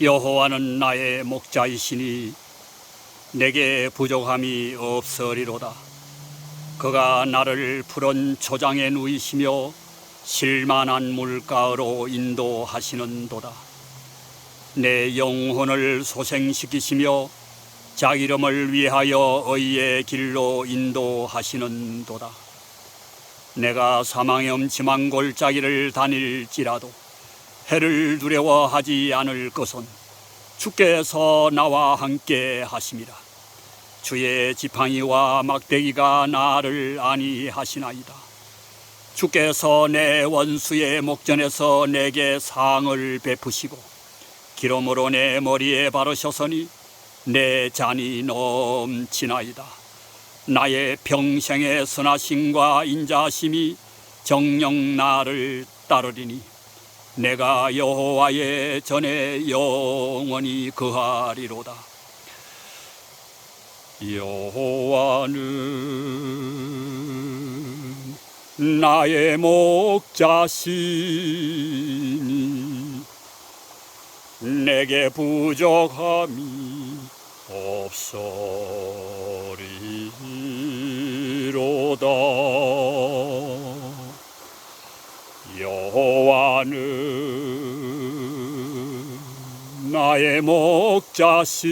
여호와는 나의 목자이시니 내게 부족함이 없으리로다. 그가 나를 푸른 초장에 누이시며 실만한 물가로 인도하시는도다. 내 영혼을 소생시키시며 자 이름을 위하여 의의 길로 인도하시는도다. 내가 사망의 엄침한 골짜기를 다닐지라도 해를 두려워하지 않을 것은 주께서 나와 함께 하심이라. 주의 지팡이와 막대기가 나를 안위하시나이다. 주께서 내 원수의 목전에서 내게 상을 베푸시고 기름으로 내 머리에 바르셨으니 내 잔이 넘치나이다. 나의 평생의 선하심과 인자심이 정령 나를 따르리니 내가 여호와의 전에 영원히 거하리로다. 여호와는 나의 목자시니 내게 부족함이 없으리로다. 여호와는 나의 목자시니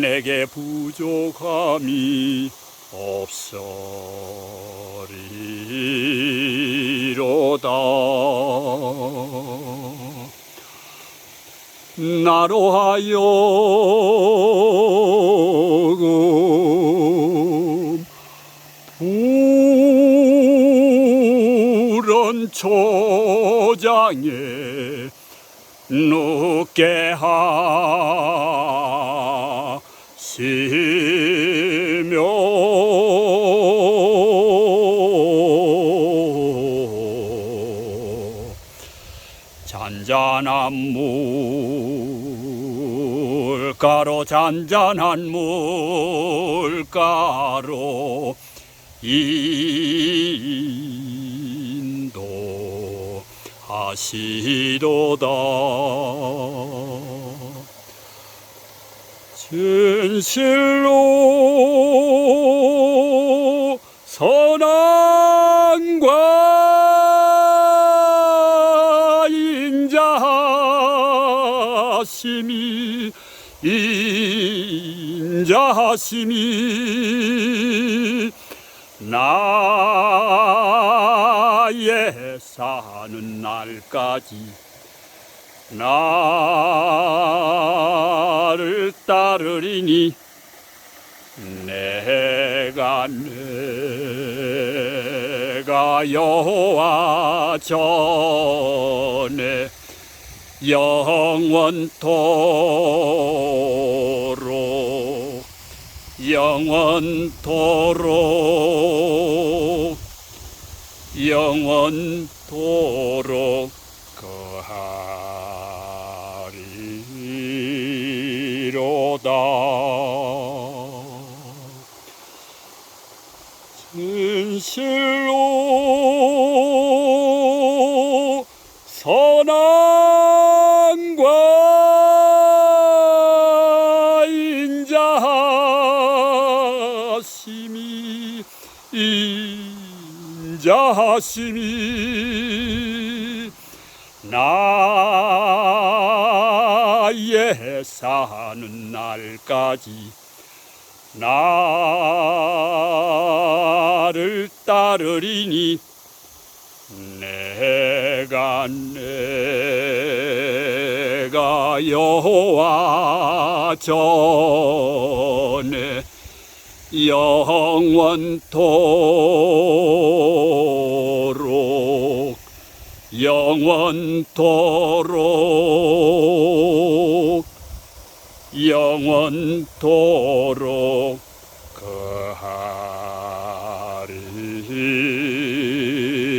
내게 부족함이 없으리로다. 나로 하여금 초장에 눕게 하시며 잔잔한 물가로 잔잔한 물가로 인 하시도다. 진실로 선한과 인자하심이 인자하심이 나의 사는 날까지 나를 따르리니 내가 내가 여호와 전에 영원토록 영원토록 영원토록 거하리로다. 진실로 인자하심이 나의 사는 날까지 나를 따르리니 내가 내가 여호와 전에 영원토록 영원토록 영원토록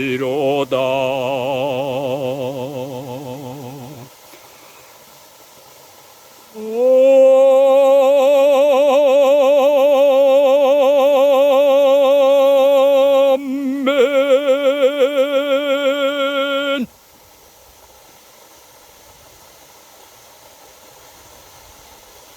거하리로다